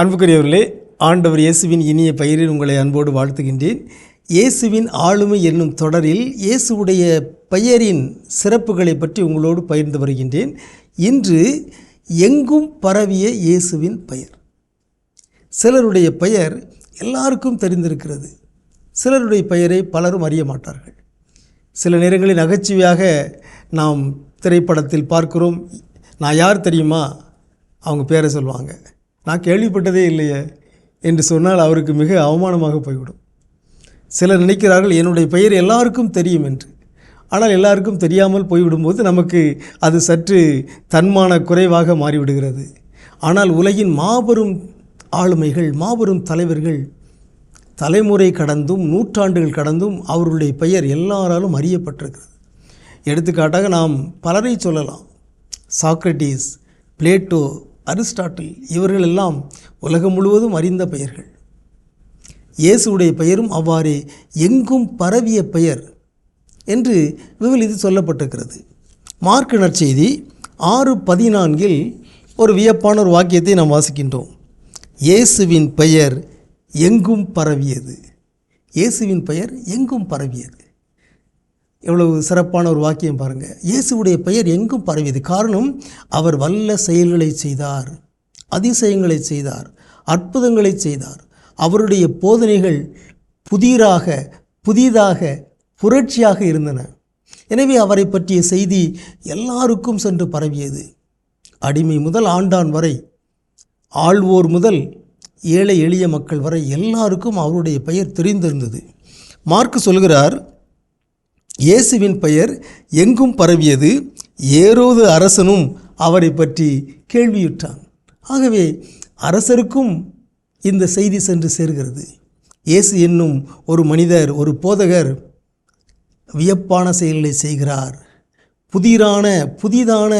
அன்புக்குரியவர்களே ஆண்டவர் இயேசுவின் இனிய பயிரில் உங்களை அன்போடு வாழ்த்துகின்றேன். இயேசுவின் ஆளுமை என்னும் தொடரில் இயேசுவுடைய பெயரின் சிறப்புகளை பற்றி உங்களோடு பகிர்ந்து வருகின்றேன். இன்று எங்கும் பரவிய இயேசுவின் பெயர். சிலருடைய பெயர் எல்லாருக்கும் தெரிந்திருக்கிறது. சிலருடைய பெயரை பலரும் அறிய மாட்டார்கள். சில நேரங்களில் நகைச்சுவையாக நாம் திரைப்படத்தில் பார்க்கிறோம். நான் யார் தெரியுமா? அவங்க பேரை சொல்லுவாங்க. நான் கேள்விப்பட்டதே இல்லையே என்று சொன்னால் அவருக்கு மிக அவமானமாக போய்விடும். சிலர் நினைக்கிறார்கள் என்னுடைய பெயர் எல்லாருக்கும் தெரியும் என்று. ஆனால் எல்லாருக்கும் தெரியாமல் போய்விடும்போது நமக்கு அது சற்று தன்மான குறைவாக மாறிவிடுகிறது. ஆனால் உலகின் மாபெரும் ஆளுமைகள் மாபெரும் தலைவர்கள் தலைமுறை கடந்தும் நூற்றாண்டுகள் கடந்தும் அவர்களுடைய பெயர் எல்லாராலும் அறியப்பட்டிருக்கிறது. எடுத்துக்காட்டாக நாம் பலரை சொல்லலாம். சாக்ரட்டிஸ் பிளேட்டோ அரிஸ்டாட்டில் இவர்கள் எல்லாம் உலகம் முழுவதும் அறிந்த பெயர்கள். இயேசுடைய பெயரும் அவ்வாறே எங்கும் பரவிய பெயர் என்று விவிலிது சொல்லப்பட்டிருக்கிறது. மார்க் நற்செய்தி ஆறு பதினான்கில் ஒரு வியப்பான ஒரு வாக்கியத்தை நாம் வாசிக்கின்றோம். இயேசுவின் பெயர் எங்கும் பரவியது. இயேசுவின் பெயர் எங்கும் பரவியது. எவ்வளவு சிறப்பான ஒரு வாக்கியம் பாருங்கள் இயேசுவுடைய பெயர் எங்கும் பரவியது. காரணம் அவர் வல்ல செயல்களை செய்தார். அதிசயங்களை செய்தார். அற்புதங்களை செய்தார். அவருடைய போதனைகள் புதிராக புதிதாக புரட்சியாக இருந்தன. எனவே அவரை பற்றிய செய்தி எல்லாருக்கும் சென்று பரவியது. அடிமை முதல் ஆண்டான் வரை ஆள்வோர் முதல் ஏழை எளிய மக்கள் வரை எல்லாருக்கும் அவருடைய பெயர் தெரிந்திருந்தது. மார்க் சொல்கிறார் இயேசுவின் பெயர் எங்கும் பரவியது. ஏரோது அரசனும் அவரை பற்றி கேள்வியுற்றான். ஆகவே அரசருக்கும் இந்த செய்தி சென்று சேர்கிறது. இயேசு என்னும் ஒரு மனிதர் ஒரு போதகர் வியப்பான செயல்களை செய்கிறார். புதிரான புதிதான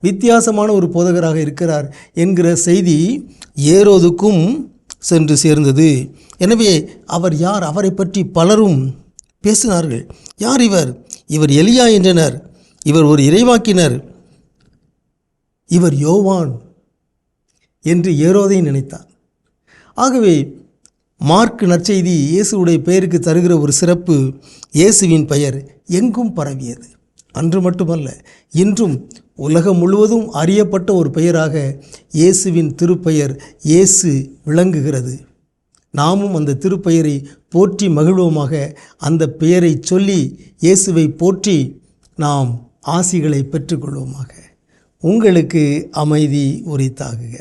வித்தியாசமான ஒரு போதகராக இருக்கிறார் என்கிற செய்தி ஏரோதுக்கும் சென்று சேர்ந்தது. எனவே அவர் யார்? அவரை பற்றி பலரும் பேசினார்கள். யார் இவர்? இவர் எலியா என்றனர். இவர் ஒரு இறைவாக்கினர். இவர் யோவான் என்று ஏரோதை நினைத்தார். ஆகவே மார்க் நற்செய்தி இயேசுடைய பெயருக்கு தருகிற ஒரு சிறப்பு இயேசுவின் பெயர் எங்கும் பரவியது. அன்று மட்டுமல்ல இன்றும் உலகம் முழுவதும் அறியப்பட்ட ஒரு பெயராக இயேசுவின் திருப்பெயர் இயேசு விளங்குகிறது. நாமும் அந்த திருப்பெயரை போற்றி மகிழ்வோமாக அந்த பெயரை சொல்லி இயேசுவை போற்றி நாம் ஆசிகளை பெற்றுக்கொள்வோமாக. உங்களுக்கு அமைதி உரித்தாகுக.